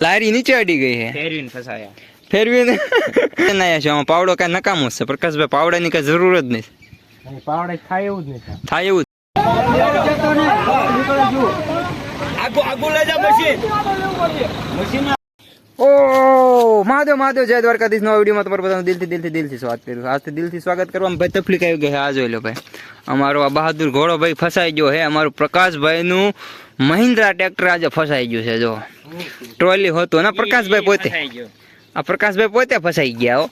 લારી નીચે અડી ગઈ છે ફેરવીને ફસાયા. ફેરવીને? નાયા છે પાવડો કાંઈ નકામો છે. પ્રકાશભાઈ પાવડાની કાંઈ જરૂર જ નહીં પાવડે થાય એવું જ નહીં થાય. એવું આગો આગો લઈ જા મશીન. મશીન ઓ મહાદેવ મહાદેવ જય દ્વારકાધીશ. નવા વિડીયોમાં તમારું બધાનું દિલથી દિલથી દિલથી સ્વાગત કર્યું આજથી દિલથી સ્વાગત કરવામાં ભાઈ તકલીફ આવી ગઈ છે. આ જોઈ લો ભાઈ. અમારો આ બહાદુર ઘોડો ભાઈ ફસાઈ ગયો હે અમારું પ્રકાશભાઈનું મહિન્દ્રા ટ્રેક્ટર આજે ફસાઈ ગયું છે જો. ટ્રોલી હોતું ને પ્રકાશભાઈ પોતે. આ પ્રકાશભાઈ પોતે ફસાઈ ગયા હો.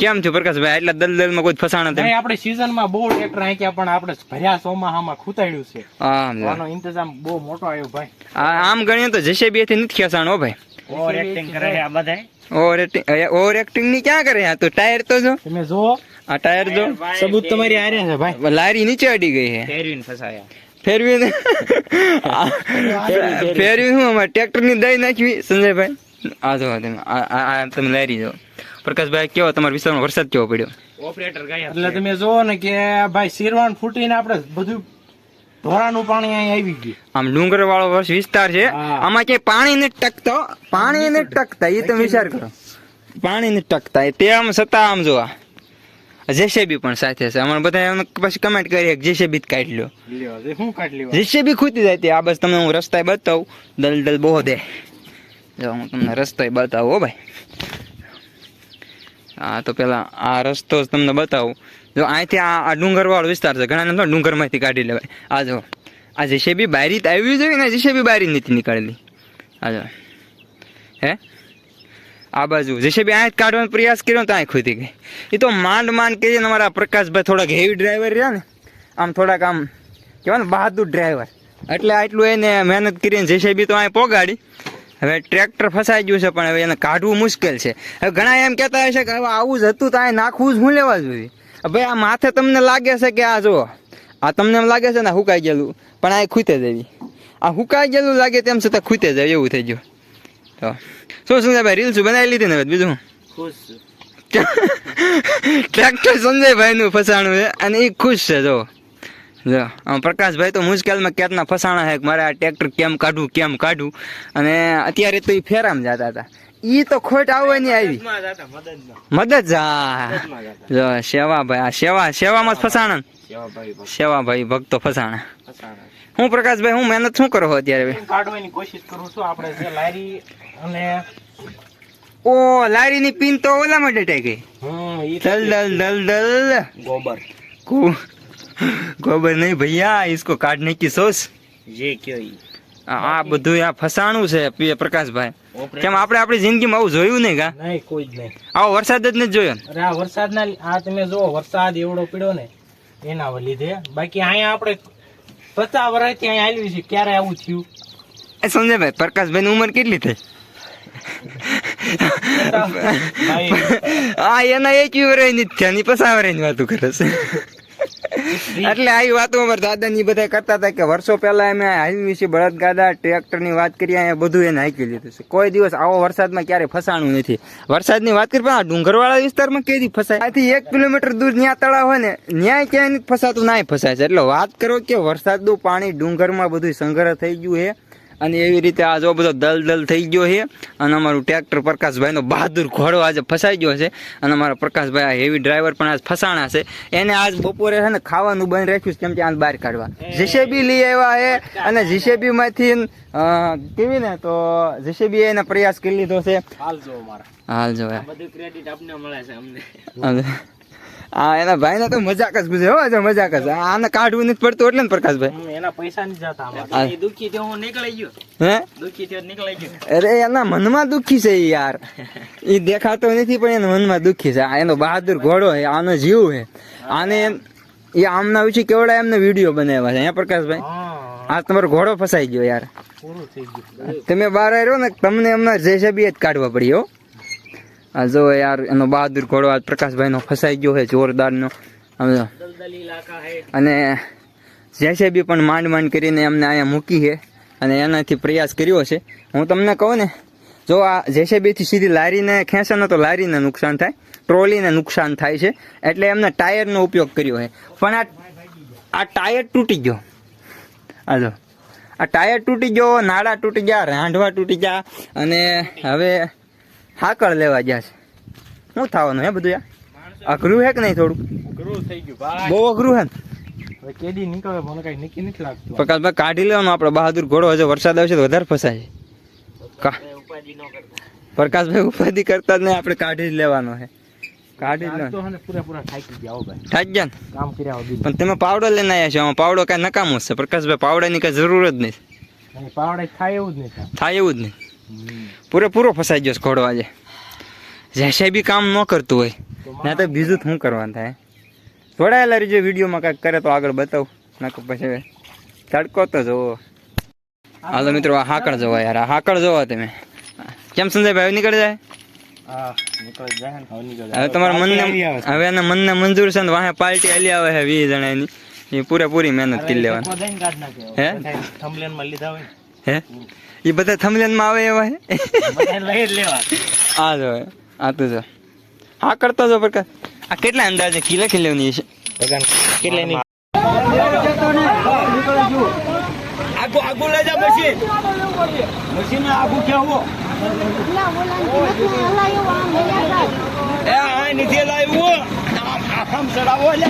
કેમ છો પ્રકાશભાઈ? એટલે દલદલમાં કોઈ ફસાણા તમે? આપણે સીઝનમાં બહુ ટ્રેક્ટર આંક્યા પણ આપણે ભર્યા ચોમાહામાં ખૂતાડ્યું છે. આનો ઇંતજામ બહુ મોટો આવ્યો ભાઈ. આમ ગણીએ તો જેસીબી થી નથી ખેંચાણ હો ભાઈ. ઓવર એક્ટિંગ કરે આ બધા ઓવર એક્ટિંગ ઓવર એક્ટિંગની ક્યાં કરે આ તો ટાયર તો જો. તમે જો આ ટાયર જો. સબૂત તમારી આરે છે ભાઈ. લારી નીચે અડી ગઈ છે. ફસાયા. ફેરવીને? ફેરવી હું અમારે ટ્રેક્ટરની દઈ નાખવી. સંજયભાઈ? આ જો તમે આ તમે લહેરી જો પ્રકાશભાઈ કેવો તમારા વિસ્તારમાં વરસાદ કેવો પડ્યો? ઓપરેટર ગયા એટલે તમે જોવો ને કે ભાઈ શેરવાન ફૂટીને આપણે બધું ધોરાનું પાણી અહીં આવી ગયું. આમ ડુંગર વાળો વિસ્તાર છે. આમાં ક્યાંય પાણી ને ટકતો. પાણી ને ટકતા. એ તમે વિચાર કરો. પાણી ને ટકતા. તે આમ છતાં આમ જો જેસેબી પણ સાથે છે. અમારે બધા પછી કમેન્ટ કરી જેસેબી જ કાઢી લો જેસેબી ખૂતી જાય આ બસ તમને હું રસ્તા બતાવું. દલદલ બહુ દે. જો હું તમને રસ્તો બતાવું હો ભાઈ. હા તો પેલા આ રસ્તો જ તમને બતાવું. જો અહીંથી આ ડુંગરવાળો વિસ્તાર છે. ઘણા તો ડુંગરમાંથી કાઢી લેવાય. આ જો આ જેસેબી બારી આવી જોઈએ ને જેસેબી બારી નથી નીકળેલી. આ જો. હે? આ બાજુ. જેસીબી જ કાઢવાનો પ્રયાસ કર્યો તો અહીં ખૂતી ગઈ. એ તો માંડ માંડ કરીને અમારા પ્રકાશભાઈ થોડાક હેવી ડ્રાઈવર રહ્યા ને, આમ થોડાક આમ કહેવાય ને બહાદુર ડ્રાઈવર એટલે આટલું એને મહેનત કરીને જેસીબી તો અહીં પોગાડી. હવે ટ્રેક્ટર ફસાઈ ગયું છે, પણ હવે એને કાઢવું મુશ્કેલ છે. હવે ઘણા એમ કહેતા હશે કે હવે આવું જ હતું તો અહીં નાખવું જ હું લેવા જોઈએ? ભાઈ આ માથે તમને લાગે છે કે આ જુઓ આ તમને એમ લાગે છે ને હુકાઈ ગયેલું? પણ આ ખૂતે જવી આ હુકાઈ ગયેલું લાગે તેમ છતાં ખૂતે જાય એવું થઈ ગયું. તો શું શું ભાઈ રીલ્સ બનાવી લીધી ને હવે બીજું? ખુશ ટ્રેક્ટર સંજયભાઈ નું ફસાણું છે અને એ ખુશ છે જો. જો આમ પ્રકાશભાઈ તો મુશ્કેલમાં ક્યારના ફસાણા છે કે મારે આ ટ્રેક્ટર કેમ કાઢવું કેમ કાઢવું અને અત્યારે તો એ ફેરામ જતા હતા. ઈ તો ખોટ આવવાની આવી. મદદ જા. જો સેવાભાઈ આ સેવા સેવામાં જ ફસાણા. સેવાભાઈ ભક્તો. ફસાણા. હું પ્રકાશભાઈ હું મહેનત શું કરો છો અત્યારે ભાઈ? કાઢવાની કોશિશ કરું છું આપણે જે લારી અને ઓ લારીની પિન તો ઓલામાં ડટાઈ ગઈ હમ ઈ દલ દલ દલ દલ ગોબર को ખબર નહીં ભૈયા इसको काटने की सोच જે કયો ઈ આ આ બધું આ ફસાણું છે પી- પ્રકાશભાઈ કેમ આપણે આપણી જિંદગીમાં આવું જોયું નહીં કા નહીં કોઈ જ નહીં આવો વરસાદ જ નથી જોયો ને. અરે આ વરસાદના લી- આ તમે જો વરસાદ એવડો પડ્યો ને એના લીધે બાકી અહીંયા આપણે પચાસ વર્ષ ત્યાં આવ્યું છે ક્યારે આવું થયું? એ સંજયભાઈ પ્રકાશભાઈ ની ઉંમર કેટલી થઈ? હા આ એના એક વર્ષની થયા ની પસાર વર્ષની વાતો કરે છે. એટલે આવી વાતો અમારા દાદાની બધા કરતા હતા કે વર્ષો પહેલા અમે હાઈવી વિશે બળદગાડા ટ્રેક્ટરની વાત કરી અહીંયા બધું એને હાંકી લીધું છે. કોઈ દિવસ આવો વરસાદમાં ક્યારે ફસાણું નથી. વરસાદની વાત કરી પણ આ ડુંગરવાળા વિસ્તારમાં કેદી ફસાય? આથી એક કિલોમીટર દૂર ન્યા તળાવ હોય ને, ન્યાય ક્યાંય નથી ફસાતું, નાય ફસાય છે. એટલે વાત કરો કે વરસાદનું પાણી ડુંગરમાં બધું સંગ્રહ થઈ ગયું છે. અને એવી રીતે આ જો બધો દલદલ થઈ ગયો છે. અને અમારું ટ્રેક્ટર પ્રકાશભાઈનો બહાદુર ઘોડો આજે ફસાઈ ગયો છે. અને અમારા પ્રકાશભાઈ આ હેવી ડ્રાઈવર પણ આજ ફસાણા છે. એને આજ બપોરે છે ને ખાવાનું બંધ રાખ્યું છે કેમ કે આજ બહાર કાઢવા. જીસેબી લઈ આવ્યા છે અને જીસીબીમાંથી કેવી ને તો જીસેબી એને પ્રયાસ કરી લીધો છે. હાલ જો મારા. હાલ જો બધું ક્રેડિટ આપને મળે છે અમને. આ એના ભાઈને તો મજાક જ ગુજરે હો મજાક જ. આને કાઢવું નથી પડતું એટલે ને પ્રકાશભાઈ? એના પૈસા નહીં જતા દુખી થયો હું નીકળી ગયો. હે? દુખી થયો નીકળી ગયો. અરે એના મનમાં દુખી છે યાર. એ દેખાતો નથી પણ એના મનમાં દુખી છે. આ એનો બહાદુર ઘોડો છે આનો જીવ છે. આને એ આમના વિશે કેવડા એમને વીડિયો બનાવ્યા છે હે પ્રકાશભાઈ? હા. આ તમારો ઘોડો ફસાઈ ગયો યાર. તમે બહાર આવ્યો ને તમને એમના જેસેબી જ કાઢવા પડી હો. આ જો યાર, એનો બહાદુર ઘોડો આ પ્રકાશભાઈનો ફસાઈ ગયો છે જોરદારનો. જો. અને જેસીબી પણ માંડ માંડ કરીને એમને અહીંયા મૂકી છે અને એનાથી પ્રયાસ કર્યો છે. હું તમને કહું ને, જો આ જેસીબીથી સીધી લારીને ખેંચે ને તો લારીને નુકસાન થાય, ટ્રોલીને નુકસાન થાય છે. એટલે એમને ટાયરનો ઉપયોગ કર્યો છે. પણ આ આ ટાયર તૂટી ગયો. હાલો આ ટાયર તૂટી ગયો, નાળા તૂટી ગયા રાંઢવા તૂટી ગયા અને હવે હાકળ લેવા ગયા છે. શું થવાનું હે બધું યાર? અઘરું હે કે નહીં થોડું? અઘરું થઈ ગયું. ભાઈ. બહુ અઘરું હે હવે કેદી નીકળે મને કઈ નક્કી નથી લાગતું. પ્રકાશભાઈ કાઢી લેવાનો આપડે બહાદુર ઘોડો હજુ વરસાદ આવશે તો વધારે ફસાય ઉપાધિ ન કરતા. પ્રકાશભાઈ ઉપાધિ કરતા જ નહીં આપણે કાઢી જ લેવાનો છે કાઢી જ લેવાનો. પૂરેપૂરા થાકી ગયા ભાઈ. થાક ગયા કામ કર્યા પણ તમે પાવડો લઈને આવ્યા છો આમાં પાવડો કાંઈ નકામો છે. પ્રકાશભાઈ પાવડાની કાંઈ જરૂર જ નહીં પાવડે થાય એવું જ નહીં થાય એવું જ નહીં. પૂરેપૂરો ફસાઈ ગયો ઘોડો આજે. જેસે બી કામ ન કરતું હોય. ના તો બીજું શું કરવાનું થાય? જોડાયેલા રહીજો વિડીયોમાં કાંઈક કરે તો આગળ બતાવું. નાખો પછી તડકો તો જોવો. હાલો મિત્રો આ હાકળ જોવા યાર. આ હાકળ જોવા તમે. કેમ સંજયભાઈ નીકળી જાય? હવે તમારા મનને હવે એના મનને મંજૂર છે ને વાહે પાર્ટી હાલી આવે છે વીસ જણાની. એ પૂરેપૂરી મહેનત કરી લેવાની. હે? થંબલેનમાં લીધા હોય હે? એ બધા થમલેનમાં આવે એવા હે? લઈ જ લેવા. આ જો આ તો જો. હા કરતો જો પ્રકાશ. આ કેટલા અંદાજે કિલો કિલોની છે ભગવાન કેટલે ની આગુ આગુ લઈ જા મશીન. મશીન આગુ કેવો એ આ નીચે લાવ્યો આમ ચડાવો લે